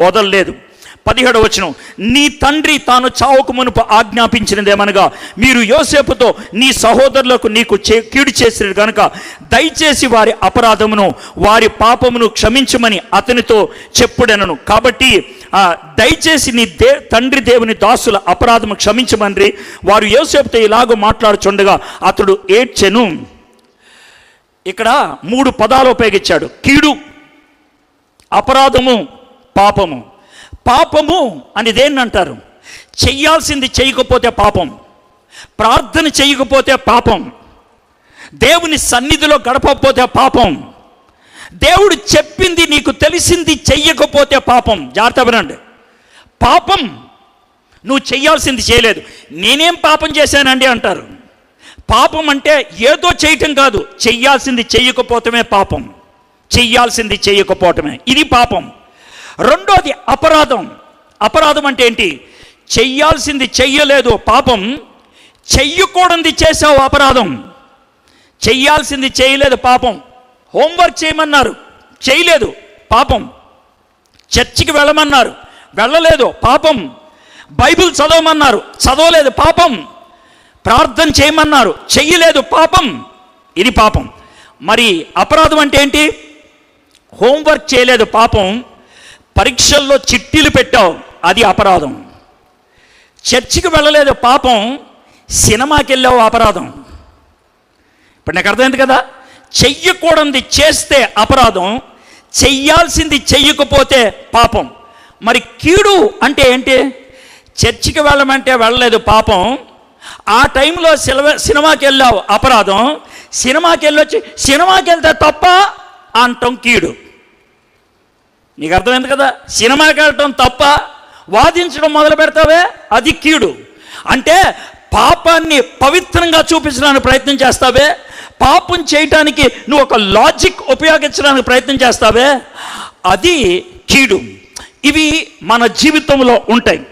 వదలలేదు. పదిహేడు వచనం నీ తండ్రి తాను చావుకు మునుపు ఆజ్ఞాపించినదేమనగా మీరు యోసేపుతో నీ సహోదరులకు నీకు చే కీడు చేసిరు కనుక దయచేసి వారి అపరాధమును వారి పాపమును క్షమించమని అతనితో చెప్పుడెనను. కాబట్టి ఆ, దయచేసి నీ దే తండ్రి దేవుని దాసుల అపరాధము క్షమించమని వారు యోసేపుతో ఇలాగో మాట్లాడుచుండగా అతడు ఏడ్చెను. ఇక్కడ మూడు పదాలు ఉపయోగించాడు. కీడు అపరాధము పాపము. పాపము అని దేన్ని అంటారు? చెయ్యాల్సింది చేయకపోతే పాపం. ప్రార్థన చేయకపోతే పాపం. దేవుని సన్నిధిలో గడపకపోతే పాపం. దేవుడు చెప్పింది నీకు తెలిసింది చెయ్యకపోతే పాపం. జాగ్రత్త వినండి. పాపం నువ్వు చెయ్యాల్సింది చేయలేదు. నేనేం పాపం చేశానండి అంటారు. పాపం అంటే ఏదో చేయటం కాదు. చెయ్యాల్సింది చెయ్యకపోవటమే పాపం. చెయ్యాల్సింది చేయకపోవటమే. ఇది పాపం. రెండోది అపరాధం. అపరాధం అంటే ఏంటి? చెయ్యాల్సింది చెయ్యలేదు పాపం. చెయ్యకూడంది చేసావు అపరాధం. చెయ్యాల్సింది చేయలేదు పాపం. హోంవర్క్ చేయమన్నారు చేయలేదు పాపం. చర్చికి వెళ్ళమన్నారు వెళ్ళలేదు పాపం. బైబిల్ చదవమన్నారు చదవలేదు పాపం. ప్రార్థన చేయమన్నారు చెయ్యలేదు పాపం. ఇది పాపం. మరి అపరాధం అంటే ఏంటి? హోంవర్క్ చేయలేదు పాపం. పరీక్షల్లో చిట్టీలు పెట్టావు అది అపరాధం. చర్చికి వెళ్ళలేదు పాపం సినిమాకి వెళ్ళావు అపరాధం. ఇప్పుడు నాకు అర్థమైంది కదా? చెయ్యకూడనిది చేస్తే అపరాధం చెయ్యాల్సింది చెయ్యకపోతే పాపం. మరి కీడు అంటే ఏంటి? చర్చికి వెళ్ళమంటే వెళ్ళలేదు పాపం. ఆ టైంలో సినిమా సినిమాకి వెళ్ళావు అపరాధం. సినిమాకి వెళ్ళొచ్చి సినిమాకి వెళ్తే తప్ప అంటాం కీడు. నీకు అర్థమైంది కదా? సినిమాకి వెళ్ళటం తప్ప వాదించడం మొదలు పెడతావే? అది కీడు. అంటే పాపాన్ని పవిత్రంగా చూపించడానికి ప్రయత్నం చేస్తావే? పాపం చేయటానికి నువ్వు ఒక లాజిక్ ఉపయోగించడానికి ప్రయత్నం చేస్తావే? అది కీడు. ఇవి మన జీవితంలో ఉంటాయి.